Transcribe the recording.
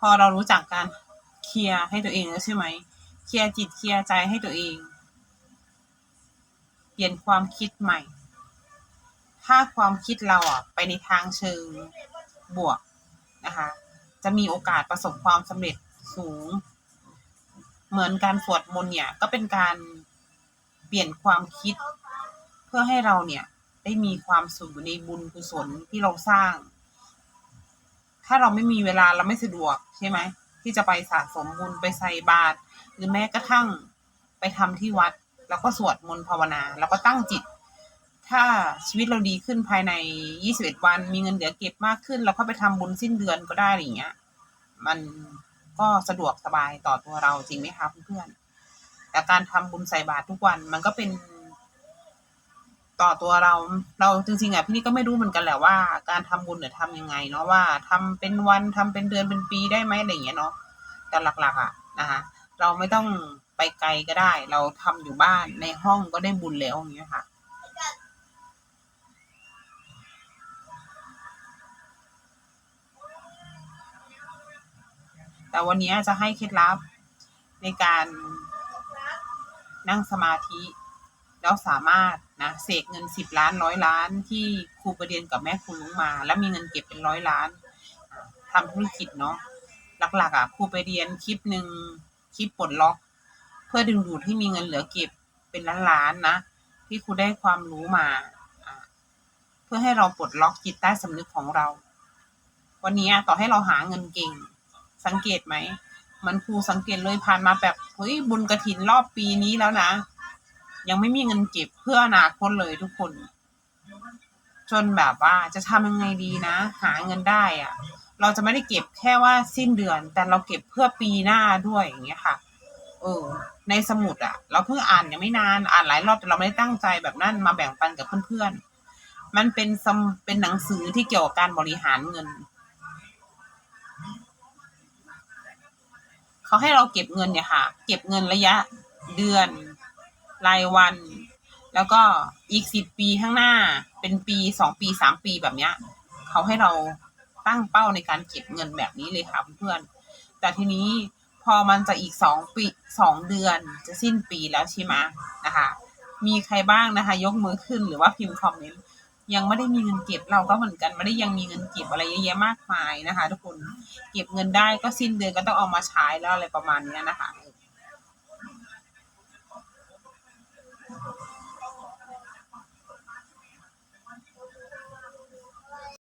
พอเรารู้จักการเคลียร์ให้ตัวเองแล้วใช่ไหมเคลียร์จิตเคลียร์ใจให้ตัวเอง เปลี่ยนความคิดใหม่ ถ้าความคิดเราอะไปในทางเชิงบวกนะคะ จะมีโอกาสประสบความสำเร็จสูง เหมือนการสวดมนต์เนี่ย ก็เป็นการเปลี่ยนความคิด เพื่อให้เราเนี่ยได้มีความสุขอยู่ในบุญกุศลที่เราสร้าง ถ้าเราไม่มีเวลาเราไม่สะดวกใช่ไหมที่จะไปสะสมบุญไปใส่บาตรหรือแม้กระทั่งไปทำที่วัด แล้วก็สวดมนต์ภาวนา แล้วก็ตั้งจิต ถ้าชีวิตเราดีขึ้นภายใน 21 วัน มีเงินเหลือเก็บมากขึ้น เราก็ไปทำบุญสิ้นเดือนก็ได้อะไรอย่างเงี้ย มันก็สะดวกสบายต่อตัวเราจริงไหมคะเพื่อนๆแต่การทำบุญใส่บาตรทุกวันมันก็เป็น ต่อตัวเรา เราจริงๆอะพี่นี่ก็ไม่รู้เหมือนกันแหละว่า การทำบุญเนี่ยทำยังไงเนาะว่าทำเป็นวันทำเป็นเดือนเป็นปีได้ไหมอะไรอย่างเงี้ยเนาะแต่หลักๆ อะนะคะเราไม่ต้องไปไกลก็ได้ เราทำอยู่บ้านในห้องก็ได้บุญแล้วอย่างเงี้ยค่ะแต่วันนี้จะให้เคล็ดลับในการนั่งสมาธิ แล้วสามารถนะเสกเงินสิบล้านร้อยล้านที่ครูประเด็นกับแม่ครูลุงมา แล้วมีเงินเก็บเป็นร้อยล้านทำธุรกิจเนาะหลักๆอะครูไปเรียนคลิปหนึ่งคลิปปลดล็อก เพื่อดึงดูดให้มีเงินเหลือเก็บเป็นล้านๆนะ ที่ครูได้ความรู้มา เพื่อให้เราปลดล็อกจิตใต้สำนึกของเรา วันนี้ต่อให้เราหาเงินเก่ง สังเกตไหมมันครูสังเกตเลยผ่านมาแบบเฮ้ยบุญกระถินรอบปีนี้แล้วนะ ยังไม่มีเงินเก็บเพื่ออนาคตเลยทุกคน จนแบบว่าจะทำยังไงดีนะ หาเงินได้อะเราจะไม่ได้เก็บแค่ว่าสิ้นเดือน แต่เราเก็บเพื่อปีหน้าด้วยอย่างเงี้ยค่ะ เออ ในสมุดอะเราเพิ่งอ่านยังไม่นานอ่านหลายรอบแต่เราไม่ได้ตั้งใจแบบนั้นมาแบ่งปันกับเพื่อนๆมันเป็นสมเป็นหนังสือที่เกี่ยวกับการบริหารเงินเขาให้เราเก็บเงินเนี่ยค่ะ เก็บเงินระยะเดือน รายวัน แล้วก็อีกสิบปีข้างหน้าเป็นปีสองปีสามปีแบบเนี้ยเขาให้เราตั้งเป้าในการเก็บเงินแบบนี้เลยค่ะเพื่อนแต่ทีนี้พอมันจะอีกสองปีสองเดือนจะสิ้นปีแล้วใช่ไหมนะคะ มีใครบ้างนะคะ ยกมือขึ้นหรือว่าพิมพ์คอมเมนต์ยังไม่ได้มีเงินเก็บเราก็เหมือนกันไม่ได้ยังมีเงินเก็บอะไรเยอะแยะมากมายนะคะ ทุกคนเก็บเงินได้ก็สิ้นเดือนก็ต้องเอามาใช้แล้วอะไรประมาณนี้นะคะเ